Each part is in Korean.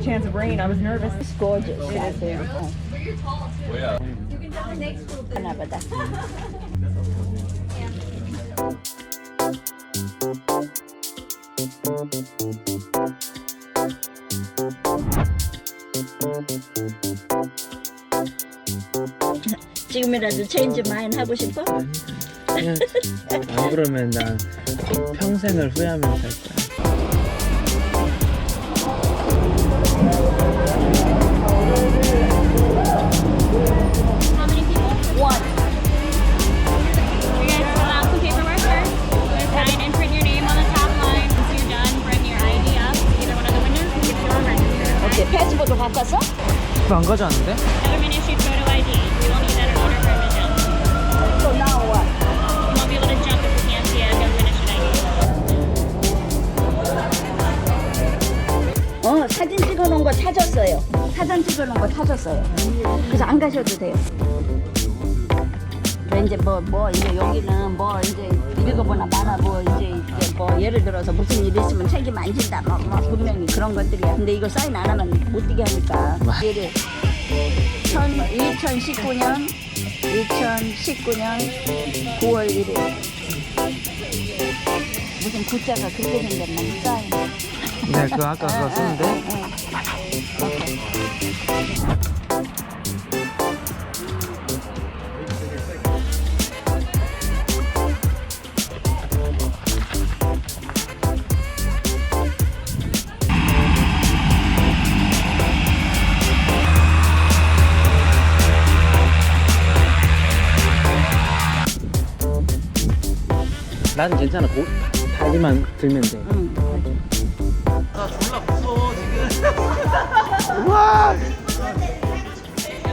chance of rain. I was nervous. It's gorgeous. It's beautiful. 하나 보다. 지금이라도 체인지 마인 하고 싶어? 그냥 안 그러면 난 평생을 후회하면서 살 거야. 패스포트 바꿨어? 안 가져왔는데? Government issued photo ID. We will need that in order for admission. So now what? You won't be able to jump if we can't see a government issued ID. 어, 사진 찍어놓은 거 찾았어요. 사진 찍어놓은 거 찾았어요. 그래서 안 가셔도 돼요. 이제 뭐 뭐 이제 여기는 뭐 이제 읽어보나 마나 뭐 이제 뭐 예를 들어서 무슨 일 있으면 책임 안 진다 뭐, 뭐 분명히 그런 것들이야. 근데 이거 사인 안 하면 못 뛰게 하니까. 맞- 예를 2019년 2019년 9월 1일 무슨 구자가 그렇게 생겼나 사인. 네, 그 아까 그거 쓰는데? 난 괜찮아. 고, 다리만 들면 돼.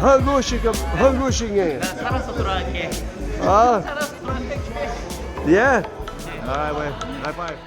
한국식 한국식이에요. 살아서 돌아갈게. 아. 예. 아, 왜? 하이파이브.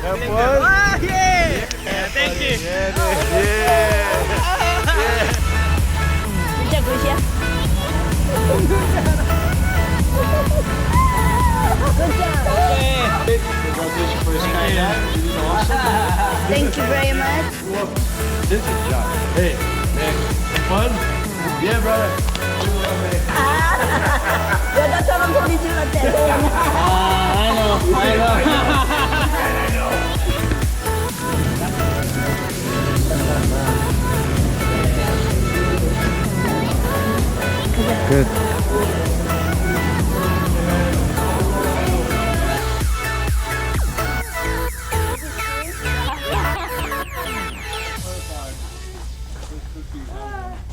Huh? Have fun? Thank you. Yeah, yeah. 진짜 굿이야? Thank you very much. This is John. Hey, man. Fun? Yeah, brother. 여자처럼 소리 질렀대. 굿.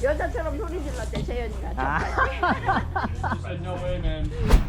여자처럼 소리 질렀대 재현이가. 아.